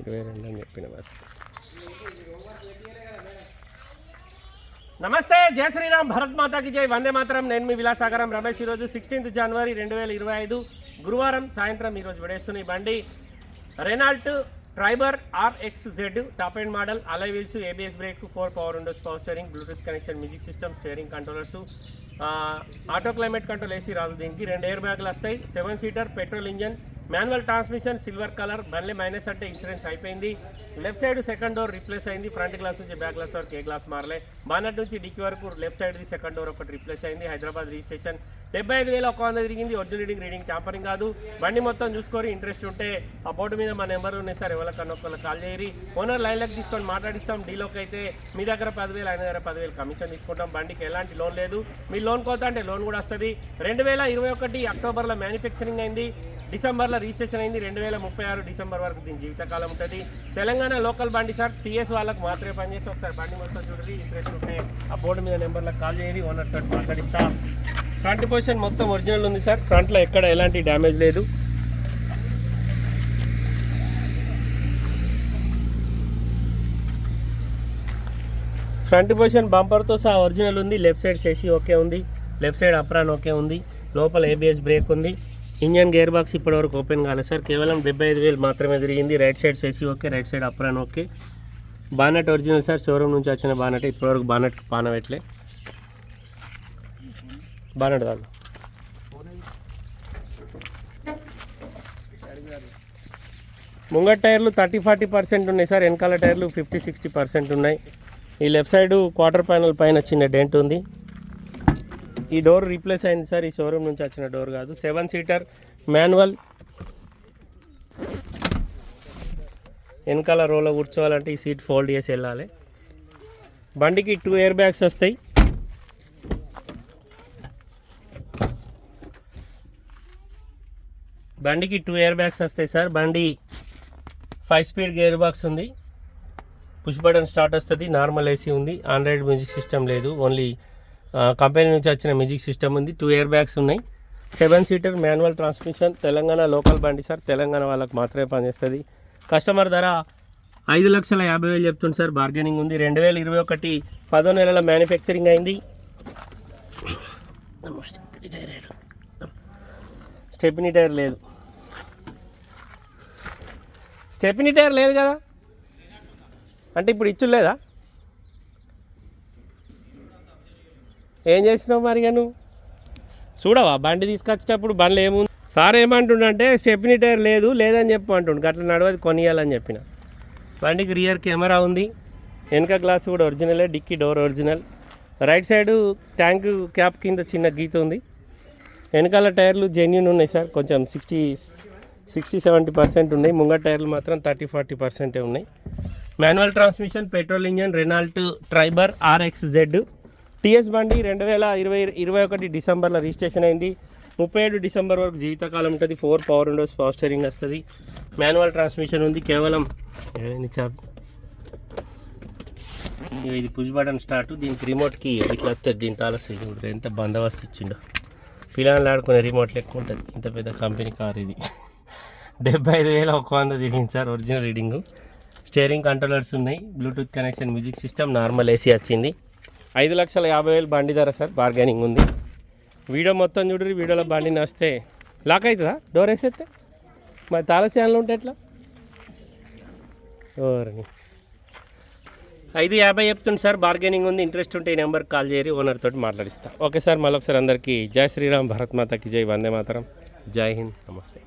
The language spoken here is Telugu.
ఇరవై రెండు అని చెప్పిన బస్ నమస్తే జయ శ్రీరామ్ భరత్ మాతాకి జై. వందే మాత్రం. నేను మీ విలాసాగరం రమేష్. ఈరోజు సిక్స్టీన్త్ జనవరి రెండు వేల ఇరవై ఐదు గురువారం సాయంత్రం ఈరోజు విడేస్తున్న ఈ బండి. Renault Triber RX Z top end model alloy wheels ABS brake four power windows power steering Bluetooth connection music system steering controllers auto climate control AC రాదు దీనికి. రెండు ఎయిర్ బ్యాగులు వస్తాయి. Seven seater petrol engine manual transmission silver colour బండ్లే minus అంటే ఇన్సూరెన్స్ అయిపోయింది. Left side second door replace అయింది. ఫ్రంట్ గ్లాస్ నుంచి బ్యాక్ గ్లాస్ వరకు ఏ గ్లాస్ మారలే. బానట్ నుంచి డిక్కి వరకు లెఫ్ట్ సైడ్ది సెకండ్ డోర్ ఒకటి రిప్లేస్ అయింది. హైదరాబాద్ రిజిస్ట్రేషన్ డెబ్బై ఐదు వేల ఒక వంద తిరిగింది. ఒరిజినల్ రీడింగ్ రీడింగ్ ట్యాంపరింగ్ కాదు. బండి మొత్తం చూసుకొని ఇంట్రెస్ట్ ఉంటే ఆ బోర్డు మీద మా నెంబర్ ఉన్నాయి సార్. ఎవరికన్నా ఒకళ్ళు కాల్ చేయరి. ఓనర్ లైన్లకు తీసుకొని మాట్లాడిస్తాం. డీలోకి అయితే మీ దగ్గర పదివేలు ఆయన దగ్గర పదివేలు కమిషన్ తీసుకుంటాం. బండికి ఎలాంటి లోన్ లేదు. మీ లోన్ కోత అంటే లోన్ కూడా వస్తుంది. రెండు వేల ఇరవై ఒకటి అక్టోబర్లో మ్యానుఫ్యాక్చరింగ్ అయింది. డిసెంబర్లో రిజిస్ట్రేషన్ అయింది. రెండు వేల ముప్పై ఆరు డిసెంబర్ వరకు దీని జీవితకాలం ఉంటుంది. తెలంగాణ లోకల్ బండి సార్ టీఎస్ వాళ్ళకి మాత్రమే పనిచేస్తే ఒకసారి బండి మొత్తం చూడండి. ఇంట్రెస్ట్ ఉంటే ఆ బోర్డు మీద నెంబర్లకు కాల్ చేయండి. ఓనర్ తోటి మాట్లాడిస్తా. ఫ్రంట్ పొజిషన్ మొత్తం ఒరిజినల్ ఉంది సార్. ఫ్రంట్లో ఎక్కడ ఎలాంటి డ్యామేజ్ లేదు. ఫ్రంట్ పొజిషన్ బంపర్తో సహా ఒరిజినల్ ఉంది. లెఫ్ట్ సైడ్ చేసి ఓకే ఉంది. లెఫ్ట్ సైడ్ అప్రాన్ ఓకే ఉంది. లోపల ఏబిఎస్ బ్రేక్ ఉంది. ఇంజన్ గేర్ బాక్స్ ఇప్పటివరకు ఓపెన్ కాలేదు సార్. కేవలం డెబ్బై ఐదు వేలు మాత్రమే తిరిగింది. రైట్ సైడ్ చేసి okay right side apron okay. Bonnet original sir. Showroom నుంచి వచ్చిన బానెట్ ఇప్పటివరకు బానెట్ పానవెట్లే బానెట్ కాదు ముంగట్ టైర్లు థర్టీ ఫార్టీ పర్సెంట్ ఉన్నాయి సార్. వెనకాల టైర్లు ఫిఫ్టీ సిక్స్టీ పర్సెంట్ ఉన్నాయి. ఈ లెఫ్ట్ సైడ్ క్వార్టర్ ప్యానల్ పైన చిన్న డెంట్ ఉంది. ఈ డోర్ రీప్లేస్ అయింది సార్. ఈ షోరూమ్ నుంచి వచ్చిన డోర్ కాదు. Seven seater manual. వెనకాల రోలో కూర్చోవాలంటే ఈ సీట్ ఫోల్డ్ చేసి వెళ్ళాలి. బండికి టూ ఎయిర్ బ్యాగ్స్ వస్తాయి. బండికి టూ ఎయిర్ బ్యాగ్స్ వస్తాయి సార్. బండి ఫైవ్ స్పీడ్ గేర్ బాక్స్ ఉంది. పుష్ బటన్ స్టార్ట్ వస్తుంది. నార్మల్ ఏసీ ఉంది. ఆండ్రాయిడ్ మ్యూజిక్ సిస్టమ్ లేదు. ఓన్లీ కంపెనీ నుంచి వచ్చిన మ్యూజిక్ సిస్టమ్ ఉంది. టూ ఇయర్ బ్యాగ్స్ ఉన్నాయి. Seven seater manual transmission Telangana local బండి సార్. తెలంగాణ వాళ్ళకి మాత్రమే పనిచేస్తుంది. కస్టమర్ ధర ఐదు లక్షల యాభై వేలు చెప్తుంది సార్. బార్గెనింగ్ ఉంది. రెండు వేల ఇరవై ఒకటి పదో నెలల మ్యానుఫ్యాక్చరింగ్ అయింది. స్టెపినీ టైర్ లేదు. స్టెపినీ టైర్ లేదు కదా? అంటే ఇప్పుడు ఇచ్చు లేదా ఏం చేసినావు మరి నువ్వు? చూడవా బండి తీసుకొచ్చేటప్పుడు బండ్లు ఏముంది? సార్ ఏమంటుండంటే చెప్పిన టైర్ లేదు లేదని చెప్పు అంటుండు. అట్లా నడవది కొనియాలని చెప్పిన. బండికి రియర్ కెమెరా ఉంది. వెనక గ్లాస్ కూడా ఒరిజినలే dicky door original right side tank cap కింద చిన్న గీత ఉంది. వెనకాల టైర్లు జెన్యున్ ఉన్నాయి సార్. కొంచెం సిక్స్టీ సిక్స్టీ సెవెంటీ పర్సెంట్ ఉన్నాయి. ముంగట టైర్లు మాత్రం థర్టీ ఫార్టీ పర్సెంటే ఉన్నాయి. Manual transmission petrol engine Renault Triber RX Z TS బండి రెండు వేల ఇరవై ఇరవై ఒకటి డిసెంబర్లో రిజిస్ట్రేషన్ అయింది. ముప్పై ఏడు డిసెంబర్ వరకు జీవితకాలం ఉంటుంది. Four power windows power steering వస్తుంది. మాన్యువల్ ట్రాన్స్మిషన్ ఉంది. కేవలం చాప్ ఇది పుష్ బటన్ స్టార్ట్. దీనికి రిమోట్కి ఇట్లా వస్తుంది దీని తాలసి ఎంత బందోబస్తు ఇచ్చిండో. పిల్లలు ఆడుకునే రిమోట్ లెక్క ఉంటుంది. ఇంత పెద్ద కంపెనీ కార్ ఇది. డెబ్బై ఐదు వేల ఒక వంద తిరిగింది sir original reading steering controllers ఉన్నాయి. Bluetooth connection music system normal AC వచ్చింది. ఐదు లక్షల యాభై వేలు బండి ధర సార్ బార్గెనింగ్ ఉంది. వీడియో మొత్తం చూడరు వీడియోలో బండి నస్తే. లాక్ అవుతుందా? డోర్ వేసేస్తే మరి తాలస్యాన్లు ఉంటే ఎట్లా? ఓరని. ఐదు యాభై చెప్తుంది సార్ బార్గెనింగ్ ఉంది ఇంట్రెస్ట్ ఉంటే ఈ నెంబర్కి కాల్ చేయరి ఓనర్ తోటి మాట్లాడిస్తా. ఓకే సార్ మళ్ళీ ఒకసారి అందరికీ జై శ్రీరామ్ భరత్ మాతకి జై వందే మాతరం. జై హింద్ నమస్తే.